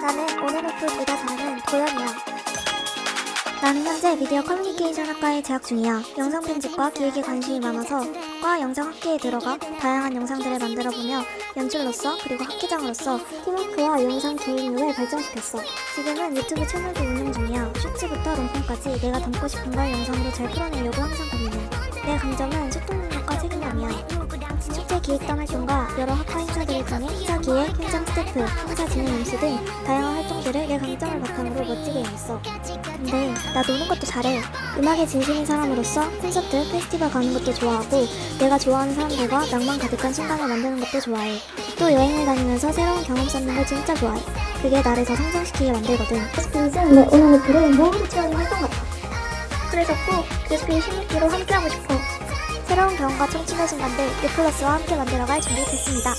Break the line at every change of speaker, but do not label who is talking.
나는 온앤오프 둘 다 잘하는 도연이야. 나는 현재 미디어 커뮤니케이션 학과에 재학 중이야. 영상 편집과 기획에 관심이 많아서 과 영상 학계에 들어가 다양한 영상들을 만들어보며 연출로서 그리고 학기장으로서 팀워크와 영상 기획력을 발전시켰어. 지금은 유튜브 채널도 운영 중이야. 쇼츠부터 롱폼까지 내가 담고 싶은 걸 영상으로 잘 풀어내려고 항상 고민해. 내 강점은 소통. 기획단 활동과 여러 학과 행사들을 통해 행사 기획, 현장 스태프, 행사 진행 MC 등 다양한 활동들을 내 강점을 바탕으로 멋지게 해냈어. 근데 나 노는 것도 잘해. 음악에 진심인 사람으로서 콘서트, 페스티벌 가는 것도 좋아하고 내가 좋아하는 사람들과 낭만 가득한 순간을 만드는 것도 좋아해. 또 여행을 다니면서 새로운 경험 쌓는 걸 진짜 좋아해. 그게 나를 더 성장시키게 만들거든. 그래서 내 오늘 목표를 모두 채우는 활동 같아. 그래서 꼭 그래스피 16기로 함께하고 싶어. 새로운 경험과 청춘의 순간들 유플러스와 함께 만들어갈 준비 됐습니다.